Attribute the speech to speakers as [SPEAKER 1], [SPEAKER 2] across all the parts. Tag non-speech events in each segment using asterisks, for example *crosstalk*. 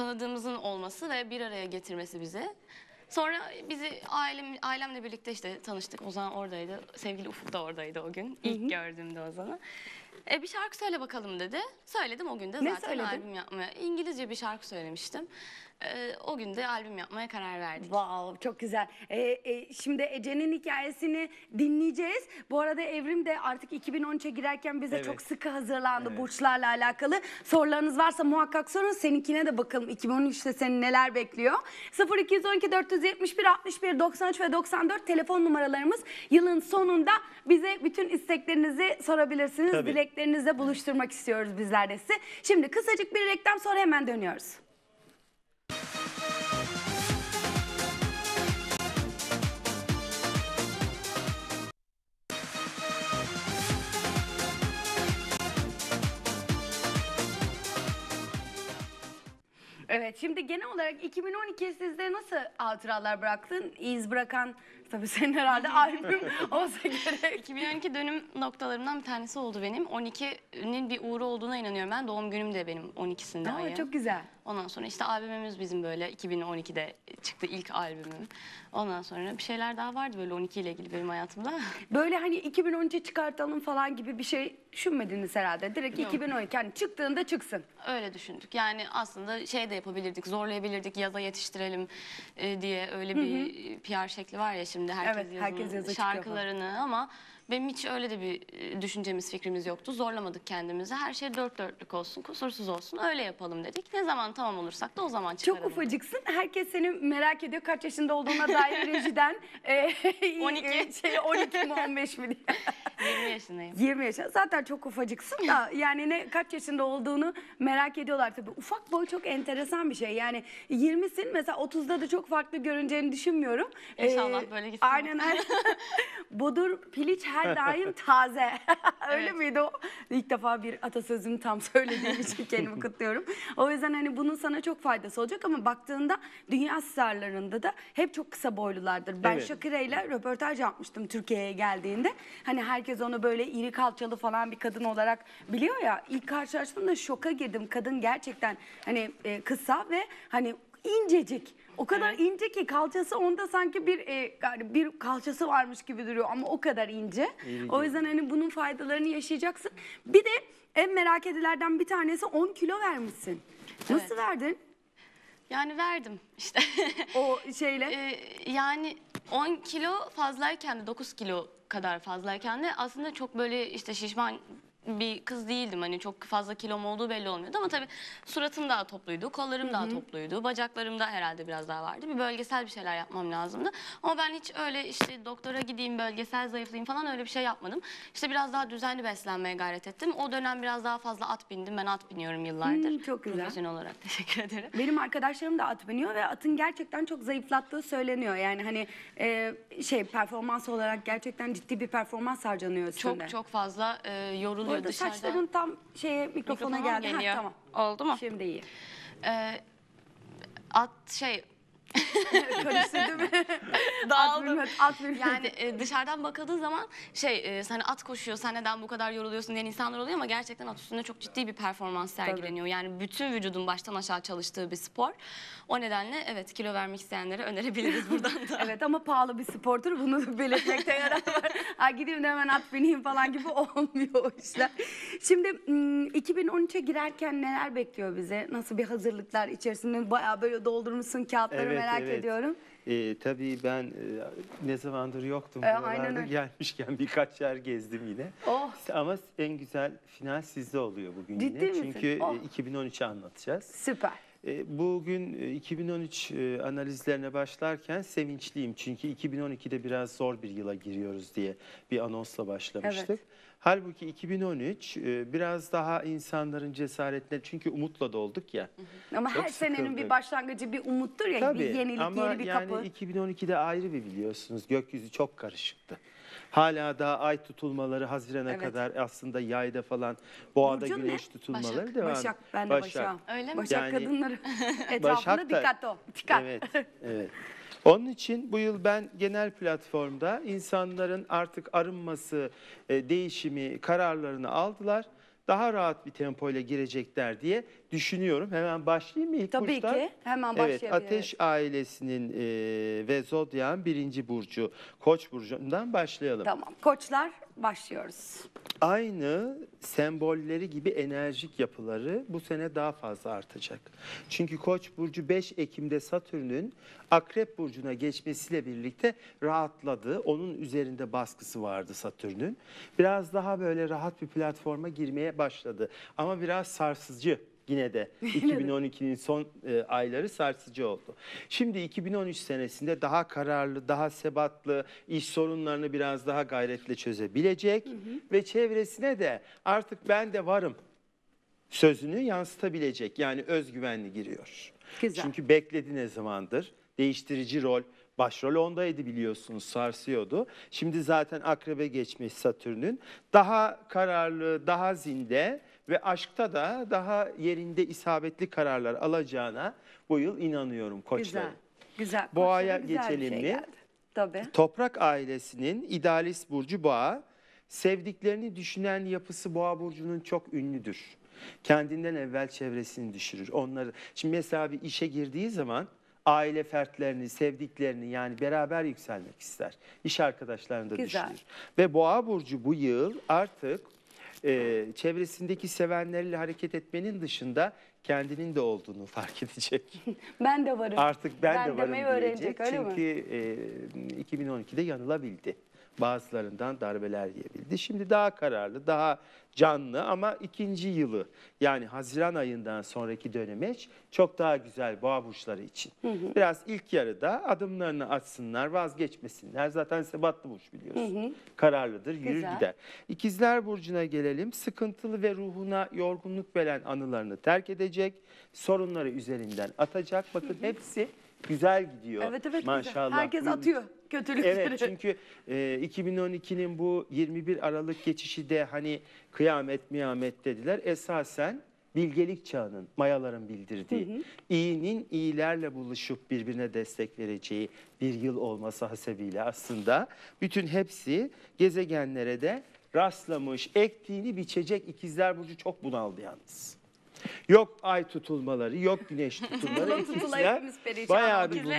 [SPEAKER 1] tanıdığımızın olması ve bir araya getirmesi bizi. Sonra bizi ailem, ailemle birlikte işte tanıştık. Ozan oradaydı. Sevgili Ufuk da oradaydı o gün. İlk gördüğümde Ozan'ı. E, bir şarkı söyle bakalım dedi. Söyledim o gün de
[SPEAKER 2] Ne
[SPEAKER 1] zaten
[SPEAKER 2] söyledin?
[SPEAKER 1] albüm yapmaya. İngilizce bir şarkı söylemiştim. E, o gün de albüm yapmaya karar verdik.
[SPEAKER 2] Wow çok güzel. Ee, e, şimdi Ece'nin hikayesini dinleyeceğiz. Bu arada Evrim de artık 2013'e girerken bize
[SPEAKER 3] Evet.
[SPEAKER 2] çok sıkı hazırlandı
[SPEAKER 3] Evet.
[SPEAKER 2] burçlarla alakalı. Sorularınız varsa muhakkak sorun. Seninkine de bakalım 2013'te seni neler bekliyor. 0212 471 61 93 ve 94 telefon numaralarımız. Yılın sonunda bize bütün isteklerinizi sorabilirsiniz.
[SPEAKER 3] Tabii.
[SPEAKER 2] Dileklerinizle buluşturmak istiyoruz bizler de sizi. Şimdi kısacık bir reklam sonra hemen dönüyoruz. Evet şimdi genel olarak 2012 sizde nasıl hatıralar bıraktın? İz bırakan tabii senin herhalde *laughs* albüm olsa gerek.
[SPEAKER 1] 2012 dönüm noktalarımdan bir tanesi oldu benim. 12'nin bir uğru olduğuna inanıyorum ben. Doğum günüm de benim 12'sinde
[SPEAKER 2] Aa,
[SPEAKER 1] ayı.
[SPEAKER 2] çok güzel.
[SPEAKER 1] Ondan sonra işte albümümüz bizim böyle 2012'de çıktı ilk albümüm. Ondan sonra bir şeyler daha vardı böyle 12 ile ilgili benim hayatımda. *laughs*
[SPEAKER 2] Böyle hani 2013'e çıkartalım falan gibi bir şey düşünmediniz herhalde. Direkt
[SPEAKER 1] Yok.
[SPEAKER 2] 2012 hani çıktığında çıksın.
[SPEAKER 1] Öyle düşündük. Yani aslında şey de yapabilirdik, zorlayabilirdik, yaza yetiştirelim e, diye öyle bir PR şekli var ya şimdi herkes
[SPEAKER 2] Evet,
[SPEAKER 1] yazın
[SPEAKER 2] herkes çıkıyor
[SPEAKER 1] şarkılarını ama benim hiç öyle de bir e, düşüncemiz, fikrimiz yoktu. Zorlamadık kendimizi. Her şey dört dörtlük olsun, kusursuz olsun. Öyle yapalım dedik. Ne zaman tamam olursak da o zaman çıkaralım.
[SPEAKER 2] Çok ufacıksın. Herkes seni merak ediyor kaç yaşında olduğuna dair *laughs* rejiden. e, *laughs*
[SPEAKER 1] 12.
[SPEAKER 2] e, Şey, 12 mi 15 mi diye. *laughs*
[SPEAKER 1] 20 yaşındayım.
[SPEAKER 2] 20 yaşında. Zaten çok ufacıksın da *laughs* yani ne kaç yaşında olduğunu merak ediyorlar tabii. Ufak boy çok enteresan bir şey. Yani 20'sin mesela 30'da da çok farklı görüneceğini düşünmüyorum.
[SPEAKER 1] İnşallah böyle gitsin.
[SPEAKER 2] Aynen aynen. *laughs* Budur piliç her daim taze. *laughs* Öyle
[SPEAKER 1] Evet.
[SPEAKER 2] miydi o? İlk defa bir atasözünü tam söylediğim için kendimi kutluyorum. O yüzden hani bunun sana çok faydası olacak ama baktığında dünya starlarında da hep çok kısa boylulardır. Ben
[SPEAKER 3] Evet.
[SPEAKER 2] Shakira ile röportaj yapmıştım Türkiye'ye geldiğinde. Hani herkes onu böyle iri kalçalı falan bir kadın olarak biliyor ya. İlk karşılaştığımda şoka girdim. Kadın gerçekten hani e, kısa ve hani incecik. O kadar ince ki kalçası onda sanki bir e, yani bir kalçası varmış gibi duruyor ama o kadar ince. O yüzden hani bunun faydalarını yaşayacaksın. Bir de en merak edilerden bir tanesi 10 kilo vermişsin. Nasıl verdin
[SPEAKER 1] Yani verdim işte. *laughs*
[SPEAKER 2] o şeyle?
[SPEAKER 1] Ee, yani 10 kilo fazlayken de 9 kilo kadar fazlayken de aslında çok böyle işte şişman bir kız değildim. Hani çok fazla kilom olduğu belli olmuyordu ama tabii suratım daha topluydu, kollarım daha topluydu, bacaklarım da herhalde biraz daha vardı. Bir bölgesel bir şeyler yapmam lazımdı. Ama ben hiç öyle işte doktora gideyim, bölgesel zayıflayayım falan öyle bir şey yapmadım. İşte biraz daha düzenli beslenmeye gayret ettim. O dönem biraz daha fazla at bindim. Ben at biniyorum yıllardır.
[SPEAKER 2] Hmm, çok güzel.
[SPEAKER 1] Profesyonel olarak *laughs* teşekkür ederim.
[SPEAKER 2] Benim arkadaşlarım da at biniyor ve atın gerçekten çok zayıflattığı söyleniyor. Yani hani e, şey performans olarak gerçekten ciddi bir performans harcanıyor üstünde.
[SPEAKER 1] Çok çok fazla e,
[SPEAKER 2] Bu arada
[SPEAKER 1] dışarıda.
[SPEAKER 2] saçların tam şeye mikrofona,
[SPEAKER 1] Mikrofona
[SPEAKER 2] geldi. Ha, tamam.
[SPEAKER 1] Oldu mu?
[SPEAKER 2] Şimdi iyi.
[SPEAKER 1] Ee, at şey *laughs*
[SPEAKER 2] Karıştırdı mı? *laughs* at
[SPEAKER 1] dağıldım.
[SPEAKER 2] at bilmedi.
[SPEAKER 1] Yani e, dışarıdan bakıldığı zaman şey e, sen at koşuyor sen neden bu kadar yoruluyorsun diyen insanlar oluyor ama gerçekten at üstünde çok ciddi bir performans sergileniyor. Yani bütün vücudun baştan aşağı çalıştığı bir spor. O nedenle evet kilo vermek isteyenlere önerebiliriz *laughs* buradan da.
[SPEAKER 2] Evet ama pahalı bir spordur. Bunu belirtmekte yarar var. Ha, gideyim de hemen at bineyim falan gibi olmuyor o işler. Şimdi m, 2013'e girerken neler bekliyor bize? Nasıl bir hazırlıklar içerisinde? Bayağı böyle doldurmuşsun kağıtları
[SPEAKER 3] Evet,
[SPEAKER 2] merak
[SPEAKER 3] evet.
[SPEAKER 2] ediyorum.
[SPEAKER 3] Ee, tabii ben e, ne zamandır yoktum
[SPEAKER 2] E, aynen öyle.
[SPEAKER 3] Gelmişken birkaç yer gezdim yine.
[SPEAKER 2] Oh.
[SPEAKER 3] Ama en güzel final sizde oluyor bugün
[SPEAKER 2] Ciddi
[SPEAKER 3] yine.
[SPEAKER 2] misin?
[SPEAKER 3] Çünkü
[SPEAKER 2] Oh.
[SPEAKER 3] e, 2013'ü anlatacağız.
[SPEAKER 2] Süper.
[SPEAKER 3] E, Bugün e, 2013 e, analizlerine başlarken sevinçliyim. Çünkü 2012'de biraz zor bir yıla giriyoruz diye bir anonsla başlamıştık.
[SPEAKER 2] Evet.
[SPEAKER 3] Halbuki 2013 e, biraz daha insanların cesaretine çünkü umutla dolduk ya.
[SPEAKER 2] Ama her senenin bir
[SPEAKER 3] sıkıldık.
[SPEAKER 2] başlangıcı bir umuttur ya.
[SPEAKER 3] Tabii
[SPEAKER 2] bir yenilik,
[SPEAKER 3] ama
[SPEAKER 2] yeni bir
[SPEAKER 3] yani
[SPEAKER 2] kapı.
[SPEAKER 3] 2012'de ayrı bir biliyorsunuz gökyüzü çok karışıktı. Hala daha ay tutulmaları Haziran'a
[SPEAKER 2] Evet.
[SPEAKER 3] kadar aslında yayda falan boğada
[SPEAKER 2] Burcun ne?
[SPEAKER 3] güneş tutulmaları
[SPEAKER 1] Başak.
[SPEAKER 3] devam.
[SPEAKER 2] Başak, ben de Başak'ım.
[SPEAKER 1] Öyle mi?
[SPEAKER 2] Başak
[SPEAKER 3] Yani-
[SPEAKER 2] kadınları *laughs* etrafında
[SPEAKER 3] Başak da-
[SPEAKER 2] dikkat ol. Dikkat.
[SPEAKER 3] Evet, evet. *laughs* Onun için bu yıl ben genel platformda insanların artık arınması, e, değişimi, kararlarını aldılar. Daha rahat bir tempoyla girecekler diye düşünüyorum. Hemen başlayayım mı ilk
[SPEAKER 2] Tabii
[SPEAKER 3] burçtan?
[SPEAKER 2] ki. Hemen
[SPEAKER 3] Evet,
[SPEAKER 2] başlayabiliriz.
[SPEAKER 3] Ateş ailesinin e, ve Zodyak'ın birinci burcu Koç burcundan başlayalım.
[SPEAKER 2] Tamam. Koçlar başlıyoruz.
[SPEAKER 3] Aynı sembolleri gibi enerjik yapıları bu sene daha fazla artacak. Çünkü Koç burcu 5 Ekim'de Satürn'ün Akrep burcuna geçmesiyle birlikte rahatladı. Onun üzerinde baskısı vardı Satürn'ün. Biraz daha böyle rahat bir platforma girmeye başladı. Ama biraz sarsıcı yine de *laughs* 2012'nin son e, ayları sarsıcı oldu. Şimdi 2013 senesinde daha kararlı, daha sebatlı, iş sorunlarını biraz daha gayretle çözebilecek ve çevresine de artık ben de varım sözünü yansıtabilecek. Yani özgüvenli giriyor.
[SPEAKER 2] Güzel.
[SPEAKER 3] Çünkü bekledi ne zamandır. Değiştirici rol, başrol ondaydı biliyorsunuz sarsıyordu. Şimdi zaten akrebe geçmiş Satürn'ün. Daha kararlı, daha zinde ve aşkta da daha yerinde isabetli kararlar alacağına bu yıl inanıyorum koçların.
[SPEAKER 2] Güzel. Güzel.
[SPEAKER 3] Boğaya
[SPEAKER 2] bir
[SPEAKER 3] geçelim
[SPEAKER 2] şey
[SPEAKER 3] mi?
[SPEAKER 2] geldi. Tabii.
[SPEAKER 3] Toprak ailesinin idealist burcu boğa. Sevdiklerini düşünen yapısı boğa burcunun çok ünlüdür. Kendinden evvel çevresini düşürür. Onları şimdi mesela bir işe girdiği zaman aile fertlerini, sevdiklerini yani beraber yükselmek ister. İş arkadaşlarını da
[SPEAKER 2] Güzel.
[SPEAKER 3] düşünür. Ve boğa burcu bu yıl artık e, çevresindeki sevenleriyle hareket etmenin dışında kendinin de olduğunu fark *laughs* edecek. *laughs*
[SPEAKER 2] Ben de varım.
[SPEAKER 3] Artık ben,
[SPEAKER 2] Ben
[SPEAKER 3] de varım diyecek.
[SPEAKER 2] öğrenecek, öyle mi?
[SPEAKER 3] Çünkü e, 2012'de yanılabildi. Bazılarından darbeler yiyebildi. Şimdi daha kararlı, daha canlı ama ikinci yılı yani Haziran ayından sonraki dönemeç çok daha güzel boğa burçları için. Biraz ilk yarıda adımlarını atsınlar, vazgeçmesinler. Zaten sebatlı burç biliyorsun. Kararlıdır, yürür
[SPEAKER 2] Güzel.
[SPEAKER 3] gider. İkizler burcuna gelelim. Sıkıntılı ve ruhuna yorgunluk veren anılarını terk edecek. Sorunları üzerinden atacak. Bakın hepsi güzel gidiyor.
[SPEAKER 2] Evet evet
[SPEAKER 3] Maşallah.
[SPEAKER 2] güzel. Herkes atıyor kötülükleri.
[SPEAKER 3] Evet çünkü e, 2012'nin bu 21 Aralık geçişi de hani kıyamet miyamet dediler. Esasen bilgelik çağının, mayaların bildirdiği, iyinin iyilerle buluşup birbirine destek vereceği bir yıl olması hasebiyle aslında bütün hepsi gezegenlere de rastlamış, ektiğini biçecek ikizler burcu çok bunaldı yalnız. Yok ay tutulmaları, yok güneş *laughs* tutulmaları.
[SPEAKER 2] Tutula tutula
[SPEAKER 3] İkizler
[SPEAKER 2] hepimiz perişan
[SPEAKER 3] Bayağı bir
[SPEAKER 2] olduk.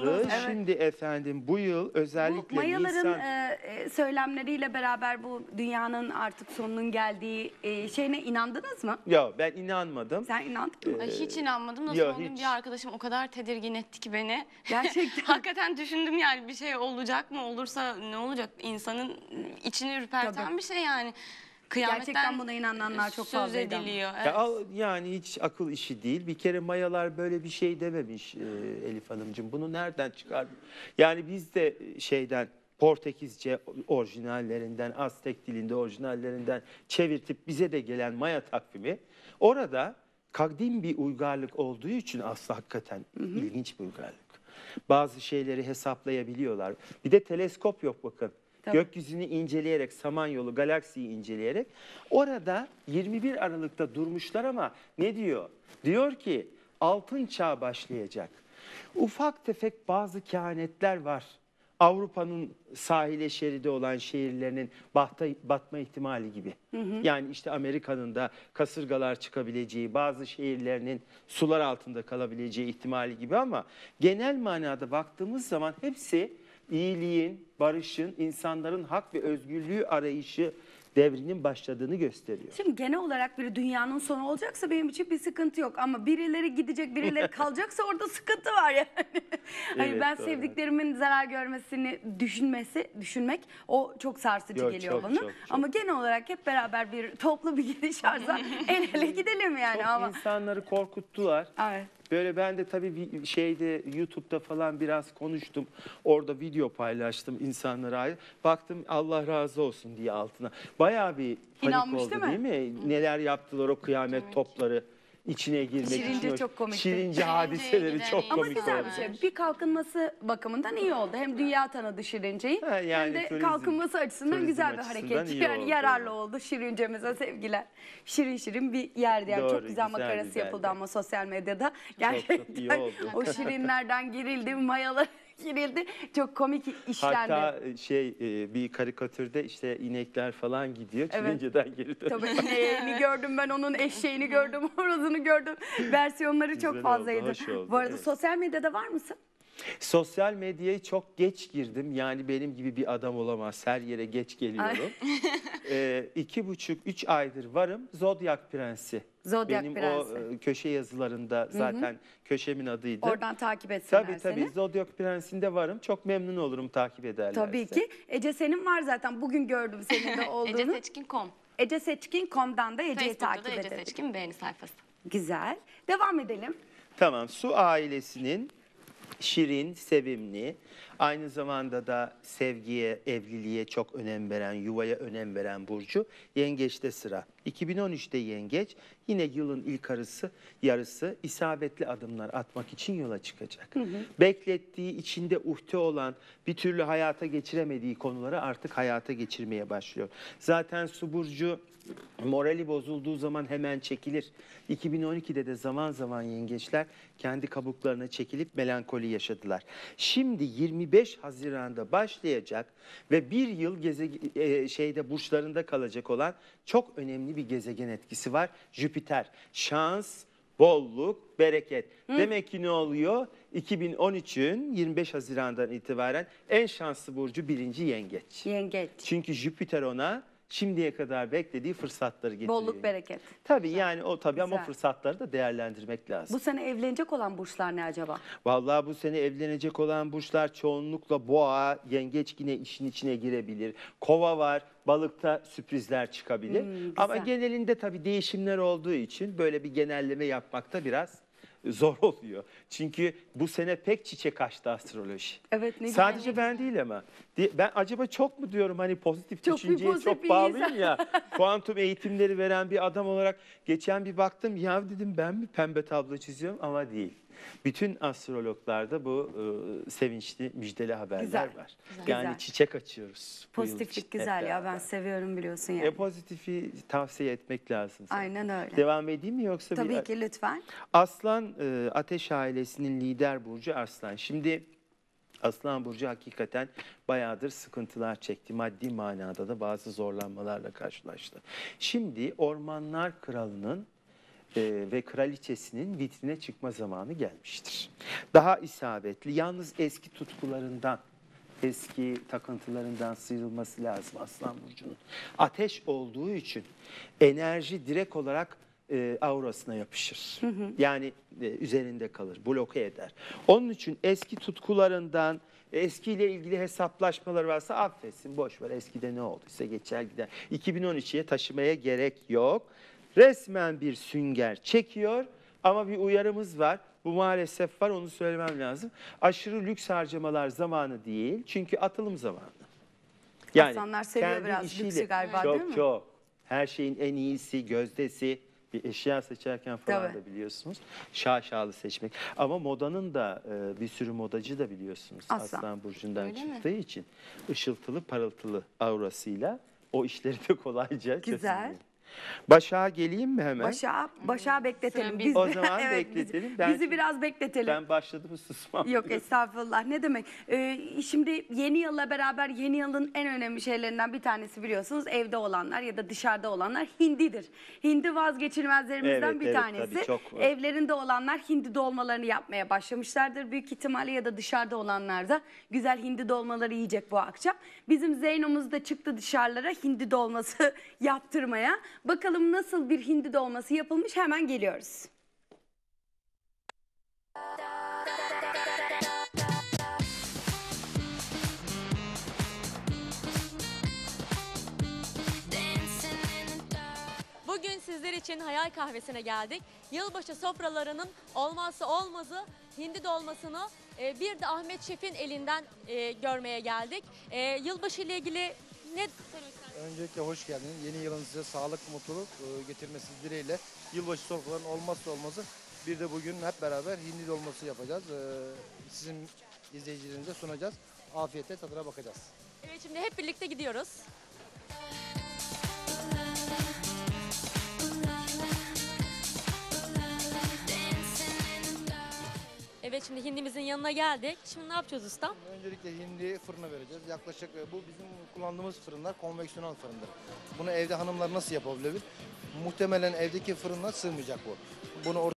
[SPEAKER 3] Bunaldı.
[SPEAKER 1] Evet.
[SPEAKER 3] Şimdi efendim bu yıl
[SPEAKER 2] Bu
[SPEAKER 3] özellikle
[SPEAKER 2] mayaların
[SPEAKER 3] Nisan...
[SPEAKER 2] e, e, söylemleriyle beraber bu dünyanın artık sonunun geldiği e, şeyine inandınız mı?
[SPEAKER 3] Ya ben inanmadım.
[SPEAKER 2] Sen inandın mı?
[SPEAKER 1] Ay, hiç inanmadım
[SPEAKER 3] Yo,
[SPEAKER 1] son gün
[SPEAKER 3] hiç.
[SPEAKER 1] bir arkadaşım o kadar tedirgin etti ki beni.
[SPEAKER 2] Gerçekten. *laughs*
[SPEAKER 1] Hakikaten düşündüm yani bir şey olacak mı olursa ne olacak insanın içini ürperten
[SPEAKER 2] Tabii.
[SPEAKER 1] bir şey yani. Kıyametten
[SPEAKER 2] Gerçekten buna inananlar çok
[SPEAKER 1] söz
[SPEAKER 2] ama.
[SPEAKER 1] ediliyor.
[SPEAKER 3] Ya
[SPEAKER 1] Evet.
[SPEAKER 3] al- yani hiç akıl işi değil. Bir kere mayalar böyle bir şey dememiş e, Elif Hanımcığım. Bunu nereden çıkardın? Yani biz de şeyden Portekizce orijinallerinden, Aztek dilinde orijinallerinden çevirtip bize de gelen Maya takvimi orada kadim bir uygarlık olduğu için aslında hakikaten ilginç bir uygarlık. Bazı şeyleri hesaplayabiliyorlar. Bir de teleskop yok bakın.
[SPEAKER 2] Tabii.
[SPEAKER 3] Gökyüzünü inceleyerek, Samanyolu, galaksiyi inceleyerek orada 21 Aralık'ta durmuşlar ama ne diyor? Diyor ki altın çağ başlayacak. Ufak tefek bazı kehanetler var. Avrupa'nın sahile şeridi olan şehirlerinin bahta, batma ihtimali gibi. Yani işte Amerika'nın da kasırgalar çıkabileceği, bazı şehirlerinin sular altında kalabileceği ihtimali gibi ama genel manada baktığımız zaman hepsi iyiliğin, barışın, insanların hak ve özgürlüğü arayışı devrinin başladığını gösteriyor.
[SPEAKER 2] Şimdi genel olarak bir dünyanın sonu olacaksa benim için bir sıkıntı yok. Ama birileri gidecek, birileri *laughs* kalacaksa orada sıkıntı var yani. hani
[SPEAKER 3] Evet,
[SPEAKER 2] ben
[SPEAKER 3] doğru.
[SPEAKER 2] sevdiklerimin zarar görmesini düşünmesi, düşünmek o çok sarsıcı
[SPEAKER 3] Yok,
[SPEAKER 2] geliyor
[SPEAKER 3] çok,
[SPEAKER 2] bana.
[SPEAKER 3] çok, çok.
[SPEAKER 2] Ama genel olarak hep beraber bir toplu bir gidiş varsa *laughs* el ele gidelim yani
[SPEAKER 3] Çok
[SPEAKER 2] ama.
[SPEAKER 3] insanları korkuttular.
[SPEAKER 2] Evet.
[SPEAKER 3] Böyle ben de tabii şeyde YouTube'da falan biraz konuştum. Orada video paylaştım insanlara. ait. Baktım Allah razı olsun diye altına. Bayağı bir panik
[SPEAKER 2] İnanmış
[SPEAKER 3] oldu
[SPEAKER 2] değil mi?
[SPEAKER 3] değil mi? Neler yaptılar o kıyamet topları içine girmek
[SPEAKER 2] Şirince
[SPEAKER 3] için.
[SPEAKER 2] çok komikti.
[SPEAKER 3] Şirince hadiseleri çok
[SPEAKER 1] iyi.
[SPEAKER 2] Ama
[SPEAKER 3] komik
[SPEAKER 2] güzel
[SPEAKER 3] oldu.
[SPEAKER 2] bir şey. Bir kalkınması bakımından iyi oldu. Hem dünya tanıdı Şirince'yi
[SPEAKER 3] Ha, yani
[SPEAKER 2] hem de
[SPEAKER 3] turizm-
[SPEAKER 2] kalkınması açısından
[SPEAKER 3] turizm
[SPEAKER 2] güzel bir
[SPEAKER 3] açısından
[SPEAKER 2] hareket.
[SPEAKER 3] iyi
[SPEAKER 2] Yani
[SPEAKER 3] oldu.
[SPEAKER 2] yararlı oldu Şirince'mize sevgiler. Şirin şirin bir yerdi yani.
[SPEAKER 3] Doğru,
[SPEAKER 2] çok güzel,
[SPEAKER 3] güzel,
[SPEAKER 2] makarası
[SPEAKER 3] güzeldi.
[SPEAKER 2] yapıldı ama sosyal medyada.
[SPEAKER 3] çok iyi
[SPEAKER 2] Gerçekten
[SPEAKER 3] oldu.
[SPEAKER 2] o şirinlerden girildi, mayalar girildi. Çok komik işlendi.
[SPEAKER 3] Hatta e, şey e, bir karikatürde işte inekler falan gidiyor.
[SPEAKER 2] Evet.
[SPEAKER 3] Çilinceden geri dönüyor.
[SPEAKER 2] Tabii ineğini *laughs* gördüm ben onun eşeğini gördüm, *laughs* horozunu gördüm. Versiyonları çok
[SPEAKER 3] Güzel
[SPEAKER 2] fazlaydı.
[SPEAKER 3] oldu, hoş oldu,
[SPEAKER 2] Bu arada
[SPEAKER 3] evet.
[SPEAKER 2] sosyal medyada var mısın?
[SPEAKER 3] Sosyal medyaya çok geç girdim. Yani benim gibi bir adam olamaz. Her yere geç geliyorum. *laughs* ee, iki buçuk, üç aydır varım. Zodyak Prensi.
[SPEAKER 2] Zodyak
[SPEAKER 3] benim
[SPEAKER 2] Prensi.
[SPEAKER 3] o e, köşe yazılarında zaten köşemin adıydı.
[SPEAKER 2] Oradan takip etsinler
[SPEAKER 3] Tabii
[SPEAKER 2] seni.
[SPEAKER 3] tabii Zodyak Prensi'nde varım. Çok memnun olurum takip ederlerse.
[SPEAKER 2] Tabii ki. Ece senin var zaten. Bugün gördüm senin de *laughs* olduğunu.
[SPEAKER 1] Eceseçkin.com.
[SPEAKER 2] Eceseçkin.com'dan da Ece'yi
[SPEAKER 1] Facebook'ta
[SPEAKER 2] takip
[SPEAKER 1] da Ece
[SPEAKER 2] edelim.
[SPEAKER 1] Seçkin beğeni sayfası.
[SPEAKER 2] Güzel. Devam edelim.
[SPEAKER 3] Tamam. Su ailesinin şirin, sevimli, aynı zamanda da sevgiye, evliliğe çok önem veren, yuvaya önem veren burcu yengeçte sıra. 2013'te yengeç yine yılın ilk arısı, yarısı isabetli adımlar atmak için yola çıkacak. Beklettiği, içinde uhde olan, bir türlü hayata geçiremediği konuları artık hayata geçirmeye başlıyor. Zaten su burcu morali bozulduğu zaman hemen çekilir. 2012'de de zaman zaman yengeçler kendi kabuklarına çekilip melankoli yaşadılar. Şimdi 25 Haziran'da başlayacak ve bir yıl geze, e, şeyde burçlarında kalacak olan çok önemli bir gezegen etkisi var. Jüpiter. Şans, bolluk, bereket. Demek ki ne oluyor? 2013'ün 25 Haziran'dan itibaren en şanslı burcu birinci yengeç.
[SPEAKER 2] Yengeç.
[SPEAKER 3] Çünkü Jüpiter ona şimdiye kadar beklediği fırsatları getiriyor.
[SPEAKER 2] Bolluk bereket.
[SPEAKER 3] Tabii yani o tabii ama
[SPEAKER 2] Güzel.
[SPEAKER 3] fırsatları da değerlendirmek lazım.
[SPEAKER 2] Bu sene evlenecek olan burçlar ne acaba?
[SPEAKER 3] Vallahi bu sene evlenecek olan burçlar çoğunlukla boğa, yengeç yine işin içine girebilir. Kova var, balıkta sürprizler çıkabilir.
[SPEAKER 2] Hmm,
[SPEAKER 3] Ama genelinde tabii değişimler olduğu için böyle bir genelleme yapmakta biraz *laughs* zor oluyor. Çünkü bu sene pek çiçek açtı astroloji.
[SPEAKER 2] Evet ne
[SPEAKER 3] Sadece
[SPEAKER 2] güzel.
[SPEAKER 3] ben değil ama. Ben acaba çok mu diyorum hani pozitif
[SPEAKER 2] Çok
[SPEAKER 3] düşünceye
[SPEAKER 2] pozitif
[SPEAKER 3] çok bağlıyım ya. *laughs* Kuantum eğitimleri veren bir adam olarak geçen bir baktım ya dedim ben mi pembe tablo çiziyorum ama değil. Bütün astrologlarda bu e, sevinçli müjdeli haberler
[SPEAKER 2] Güzel,
[SPEAKER 3] var.
[SPEAKER 2] güzel.
[SPEAKER 3] Yani
[SPEAKER 2] Güzel.
[SPEAKER 3] çiçek açıyoruz. bu yıl için
[SPEAKER 2] Pozitiflik
[SPEAKER 3] hep
[SPEAKER 2] güzel ya ben seviyorum biliyorsun yani.
[SPEAKER 3] E, pozitifi tavsiye etmek lazım. zaten.
[SPEAKER 2] Aynen öyle.
[SPEAKER 3] Devam edeyim mi yoksa bir
[SPEAKER 2] Tabii ki lütfen.
[SPEAKER 3] Aslan e, ateş ailesinin lider burcu Aslan. Şimdi Aslan burcu hakikaten bayağıdır sıkıntılar çekti. Maddi manada da bazı zorlanmalarla karşılaştı. Şimdi Ormanlar Kralı'nın ve kraliçesinin vitrine çıkma zamanı gelmiştir. Daha isabetli, yalnız eski tutkularından, eski takıntılarından sıyrılması lazım Aslan Burcu'nun. Ateş olduğu için enerji direkt olarak e, aurasına yapışır. Yani e, üzerinde kalır, bloke eder. Onun için eski tutkularından, eskiyle ilgili hesaplaşmaları varsa affetsin, boş ver. Eskide ne olduysa geçer gider. 2013'ye taşımaya gerek yok. Resmen bir sünger çekiyor ama bir uyarımız var. Bu maalesef var, onu söylemem lazım. Aşırı lüks harcamalar zamanı değil, çünkü atılım zamanı.
[SPEAKER 2] Aslanlar seviyor
[SPEAKER 3] kendi
[SPEAKER 2] biraz
[SPEAKER 3] işiyle-
[SPEAKER 2] lüksü galiba,
[SPEAKER 3] çok,
[SPEAKER 2] değil mi?
[SPEAKER 3] Çok Her şeyin en iyisi, gözdesi. Bir eşya seçerken falan
[SPEAKER 2] Tabii.
[SPEAKER 3] da biliyorsunuz. Şaşalı seçmek. Ama modanın da e, bir sürü modacı da biliyorsunuz.
[SPEAKER 2] Aslan.
[SPEAKER 3] Aslan, Burcu'ndan
[SPEAKER 1] Öyle mi?
[SPEAKER 3] çıktığı için. ışıltılı parıltılı aurasıyla o işleri de *laughs* kolayca
[SPEAKER 2] Güzel.
[SPEAKER 3] çözebiliyor. Başak'a geleyim mi hemen?
[SPEAKER 2] Başa, başa bekletelim. Biz.
[SPEAKER 3] O zaman *laughs*
[SPEAKER 2] Evet, bizi-
[SPEAKER 3] bekletelim.
[SPEAKER 2] Bizi,
[SPEAKER 3] Ben şimdi-
[SPEAKER 2] biraz bekletelim.
[SPEAKER 3] Ben başladım susmam.
[SPEAKER 2] Yok estağfurullah ne demek. Ee, şimdi yeni yılla beraber yeni yılın en önemli şeylerinden bir tanesi biliyorsunuz evde olanlar ya da dışarıda olanlar hindidir. Hindi vazgeçilmezlerimizden
[SPEAKER 3] Evet,
[SPEAKER 2] bir
[SPEAKER 3] evet,
[SPEAKER 2] tanesi.
[SPEAKER 3] tabii, çok.
[SPEAKER 2] Evlerinde olanlar hindi dolmalarını yapmaya başlamışlardır. Büyük ihtimalle ya da dışarıda olanlar da güzel hindi dolmaları yiyecek bu akşam. Bizim Zeyno'muz da çıktı dışarılara hindi dolması *laughs* yaptırmaya. Bakalım nasıl bir hindi dolması yapılmış hemen geliyoruz.
[SPEAKER 4] Bugün sizler için Hayal Kahvesi'ne geldik. Yılbaşı sofralarının olmazsa olmazı hindi dolmasını e, bir de Ahmet Şef'in elinden e, görmeye geldik. E, Yılbaşı ile ilgili ne söylemek?
[SPEAKER 5] Öncelikle hoş geldiniz. Yeni yılın size sağlık, mutluluk e, getirmesi dileğiyle yılbaşı sofralarının olmazsa olmazı bir de bugün hep beraber hindi dolması yapacağız. E, Sizin izleyicilerinize sunacağız. Afiyetle tadına bakacağız.
[SPEAKER 4] Evet şimdi hep birlikte gidiyoruz. Evet şimdi hindimizin yanına geldik. Şimdi ne yapacağız ustam?
[SPEAKER 5] Öncelikle hindi fırına vereceğiz. Yaklaşık e, bu bizim kullandığımız fırınlar konveksiyonel fırındır. Bunu evde hanımlar nasıl yapabilir? Muhtemelen evdeki fırına sığmayacak bu. Bunu